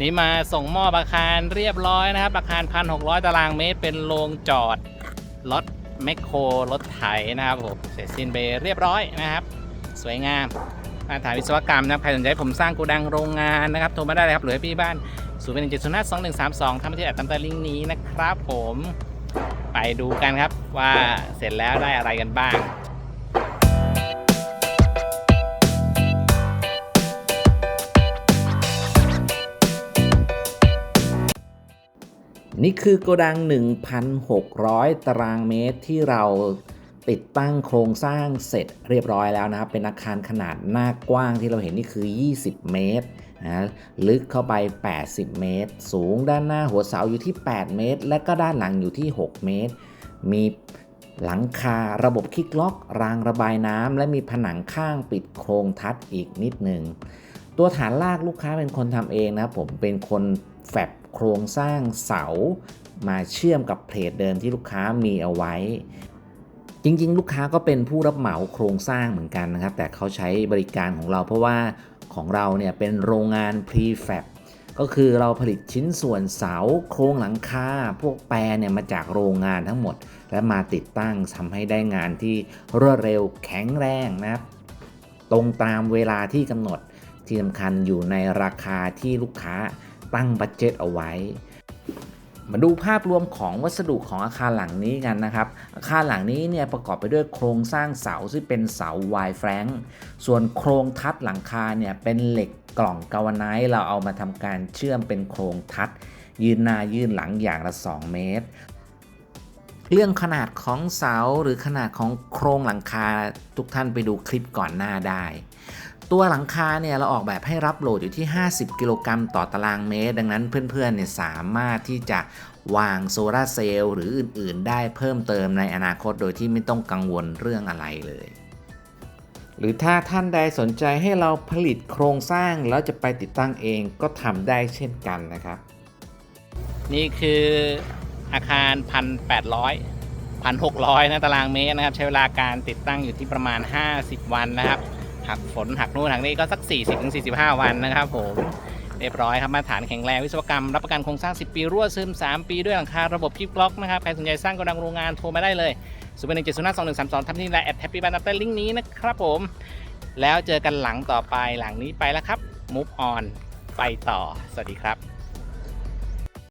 นี่มาส่งมอบอาคารเรียบร้อยนะครับ อาคาร 1,600 ตารางเมตร เป็นโรงจอดรถแมคโครรถไถนะครับผมเสร็จสิ้นไปเรียบร้อยนะครับ สวยงามมาถ่ายวิศวกรรมนะครับใครสนใจผมสร้างโกูดังโรงงานนะครับโทรมาได้เลยครับหรือให้พี่บ้าน0 1 7 0 5 2 1 3 2ทำมาที่แอดตามใต้ลิงก์นี้นะครับผมไปดูกันครับว่าเสร็จแล้วได้อะไรกันบ้าง นี่คือโกดัง 1,600 ตารางเมตรที่เราติดตั้งโครงสร้างเสร็จเรียบร้อยแล้วนะครับ เป็นอาคารขนาดหน้ากว้างที่เราเห็นนี่คือ 20 เมตรนะลึกเข้าไป 80 เมตร สูงด้านหน้าหัวเสาอยู่ที่ 8 เมตร และก็ด้านหลังอยู่ที่ 6 เมตร มีหลังคาระบบคลิกล็อก รางระบายน้ำและมีผนังข้างปิดโครงทัดอีกนิดหนึ่ง ตัวฐานลากลูกค้าเป็นคนทำเองนะครับผมเป็นคนแฟบ โครงสร้างเสามาเชื่อมกับเพลทเดิมที่ลูกค้ามีเอาไว้ จริงๆ ลูกค้าก็เป็นผู้รับเหมาโครงสร้างเหมือนกันนะครับ แต่เขาใช้บริการของเราเพราะว่าของเราเนี่ยเป็นโรงงาน prefab ก็คือเราผลิตชิ้นส่วนเสาโครงหลังคาพวกแปรเนี่ยมาจากโรงงานทั้งหมด และมาติดตั้งทำให้ได้งานที่รวดเร็วแข็งแรงนะครับ ตรงตามเวลาที่กำหนดที่สำคัญอยู่ในราคาที่ลูกค้า ตั้งบัตเจตเอาไว้ มาดูภาพรวมของวัสดุของอาคารหลังนี้กันนะครับ อาคารหลังนี้เนี่ยประกอบไปด้วยโครงสร้างเสาซึ่งเป็นเสาวายแฟรงส่วนโครงทัดหลังคาเนี่ยเป็นเหล็กกล่องกาวไนท์เราเอามาทำการเชื่อมเป็นโครงทัด ยืนหน้ายืนหลังอย่างละ 2 เมตร เรื่องขนาดของเสาหรือขนาดของโครงหลังคาทุกท่านไปดูคลิปก่อนหน้าได้ ตัวหลังคาเนี่ยเราออกแบบให้รับโหลดอยู่ที่ 50 กิโลกรัมต่อตารางเมตร ดังนั้นเพื่อนๆเนี่ยสามารถที่จะวางโซลาร์เซลล์หรืออื่นๆ ได้เพิ่มเติมในอนาคตโดยที่ไม่ต้องกังวลเรื่องอะไรเลย หรือถ้าท่านใดสนใจให้เราผลิตโครงสร้างแล้วจะไปติดตั้งเองก็ทำได้เช่นกันนะครับ นี่คืออาคาร 1,800 1,600นะตารางเมตรนะครับ ใช้เวลาการติดตั้งอยู่ที่ประมาณ 50 วันนะครับ หักฝนหักนู่นหักนี่ก็สัก 40-45 วันนะครับผมเรียบร้อยครับมาตรฐานแข็งแรงวิศวกรรมรับประกันโครงสร้าง 10 ปีรั่วซึม 3 ปีด้วยหลังคาระบบพิกล็อกนะครับใครสนใจสร้างโกดังโรงงานโทรมาได้เลย0 1 7 0 5 2 1 3 2ทำที่ไลน์แอดแฮปปี้บันดับลิงก์นี้นะครับผม แล้วเจอกันหลังต่อไปหลังนี้ไปแล้วครับมูฟออนไปต่อ สวัสดีครับ